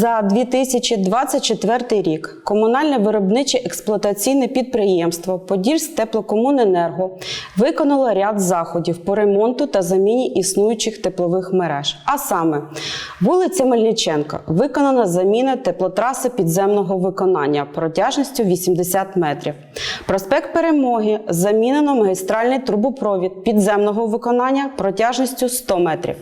За 2024 рік комунальне виробниче експлуатаційне підприємство Подільськ теплокомуненерго виконало ряд заходів по ремонту та заміні існуючих теплових мереж. А саме, вулиця Мельниченка виконана заміна теплотраси підземного виконання протяжністю 80 метрів. Проспект Перемоги замінено магістральний трубопровід підземного виконання протяжністю 100 метрів.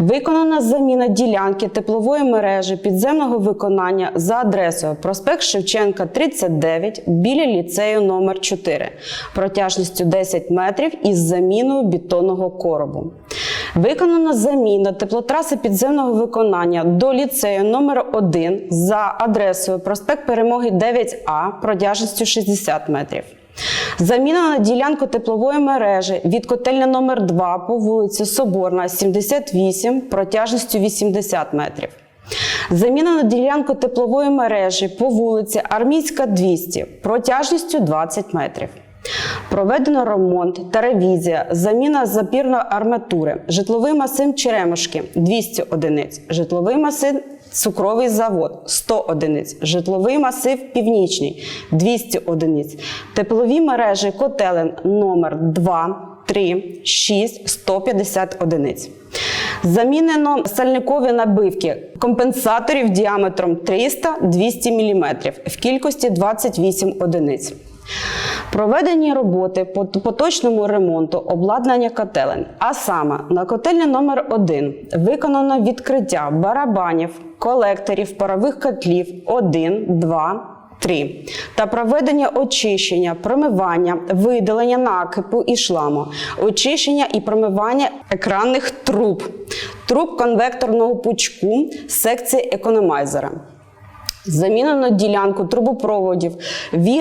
Виконана заміна ділянки теплової мережі підземного виконання за адресою проспект Шевченка, 39 біля ліцею номер 4 протяжністю 10 метрів із заміною бетонного коробу. Виконана заміна теплотраси підземного виконання до ліцею номер 1 за адресою проспект Перемоги 9А протяжністю 60 метрів. Заміна на ділянку теплової мережі від котельня номер 2 по вулиці Соборна, 78, протяжністю 80 метрів. Заміна на ділянку теплової мережі по вулиці Армійська, 200, протяжністю 20 метрів. Проведено ремонт та ревізія, заміна запірної арматури, житловий масив Черемушки 200 одиниць, житловий масив Цукровий завод 100 одиниць, житловий масив Північний 200 одиниць, теплові мережі котелен номер 2, 3, 6, 150 одиниць. Замінено сальникові набивки компенсаторів діаметром 300-200 мм в кількості 28 одиниць. Проведені роботи по поточному ремонту обладнання котелень. А саме на котельні номер 1 виконано відкриття барабанів, колекторів парових котлів 1, 2, 3 та проведення очищення, промивання, видалення накипу і шламу, очищення і промивання екранних труб, труб конвекторного пучку секції економайзера. Замінено ділянку трубопроводів,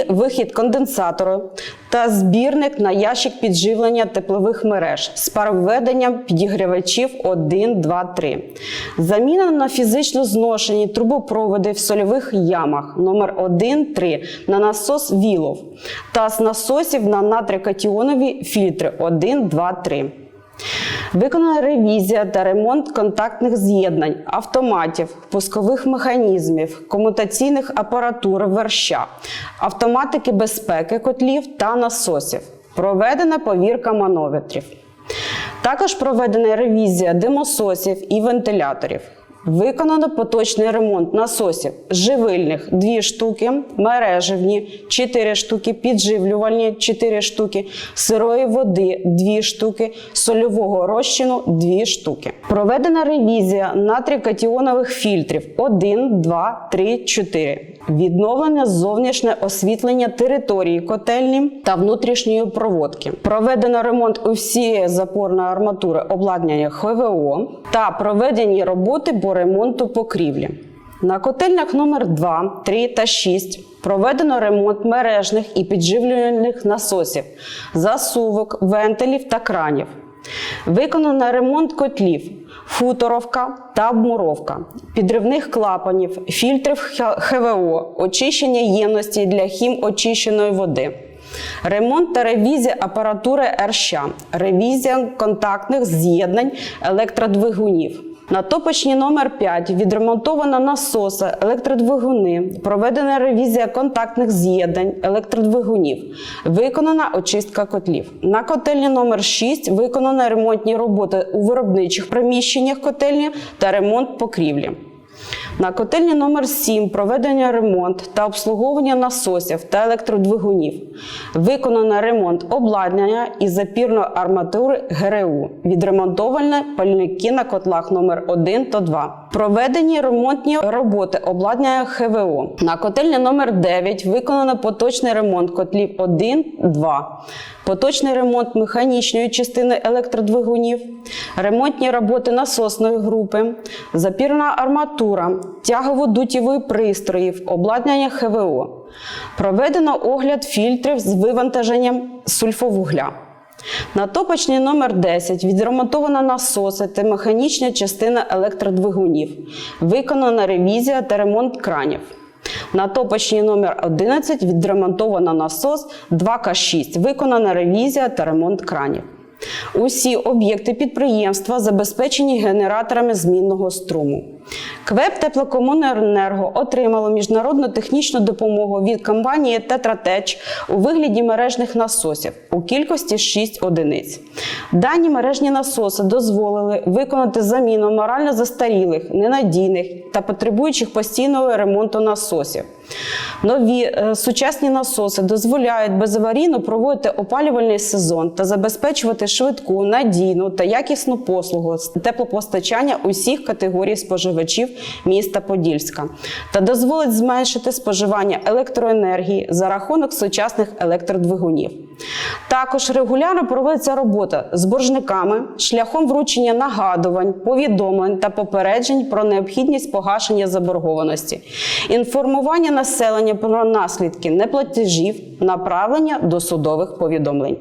вихід конденсатору та збірник на ящик підживлення теплових мереж з пароведенням підігрівачів 1, 2, 3. Замінено фізично зношені трубопроводи в сольових ямах номер 1, 3 на насос Вілов та з насосів на натрикатіонові фільтри 1, 2, 3. Виконана ревізія та ремонт контактних з'єднань, автоматів, пускових механізмів, комутаційних апаратур верща, автоматики безпеки котлів та насосів. Проведена повірка манометрів. Також проведена ревізія димососів і вентиляторів. Виконано поточний ремонт насосів живильних 2 штуки, мереживні 4 штуки, підживлювальні 4 штуки, сирої води 2 штуки, сольового розчину 2 штуки. Проведена ревізія натрикатіонових фільтрів 1, 2, 3, 4. Відновлення зовнішнє освітлення території котельні та внутрішньої проводки. Проведено ремонт усієї запорної арматури обладнання ХВО та проведені роботи по ремонту покрівлі. На котельнях номер 2, 3 та 6 проведено ремонт мережних і підживлювальних насосів, засувок, вентилів та кранів. Виконано ремонт котлів, футоровка та обмуровка, підривних клапанів, фільтрів ХВО, очищення ємності для хім очищеної води. Ремонт та ревізія апаратури РЩ, ревізія контактних з'єднань електродвигунів. На топочні номер 5 відремонтовано насоси, електродвигуни, проведена ревізія контактних з'єднань, електродвигунів, виконана очистка котлів. На котельні номер 6 виконано ремонтні роботи у виробничих приміщеннях котельні та ремонт покрівлі. На котельні номер 7 проведення ремонт та обслуговування насосів та електродвигунів. Виконано ремонт обладнання і запірної арматури ГРУ. Відремонтовані пальники на котлах номер 1 та 2. Проведені ремонтні роботи обладнання ХВО. На котельні номер 9 виконано поточний ремонт котлів 1, 2. Поточний ремонт механічної частини електродвигунів, ремонтні роботи насосної групи, запірна арматура, тягово-дутєвої пристроїв, обладнання ХВО. Проведено огляд фільтрів з вивантаженням сульфовугля. На топочній номер 10 відремонтовано насоси та механічна частина електродвигунів. Виконана ревізія та ремонт кранів. На топочній номер 11 відремонтовано насос 2К6. Виконана ревізія та ремонт кранів. Усі об'єкти підприємства забезпечені генераторами змінного струму. КВЕП Теплокомуненерго отримало міжнародну технічну допомогу від компанії Тетратеч у вигляді мережних насосів у кількості 6 одиниць. Дані мережні насоси дозволили виконати заміну морально застарілих, ненадійних та потребуючих постійного ремонту насосів. Нові е, сучасні насоси дозволяють безаварійно проводити опалювальний сезон та забезпечувати швидку, надійну та якісну послугу теплопостачання усіх категорій споживачів міста Подільська та дозволить зменшити споживання електроенергії за рахунок сучасних електродвигунів. Також регулярно проводиться робота з боржниками шляхом вручення нагадувань, повідомлень та попереджень про необхідність погашення заборгованості, інформування населення про наслідки неплатежів, направлення до судових повідомлень.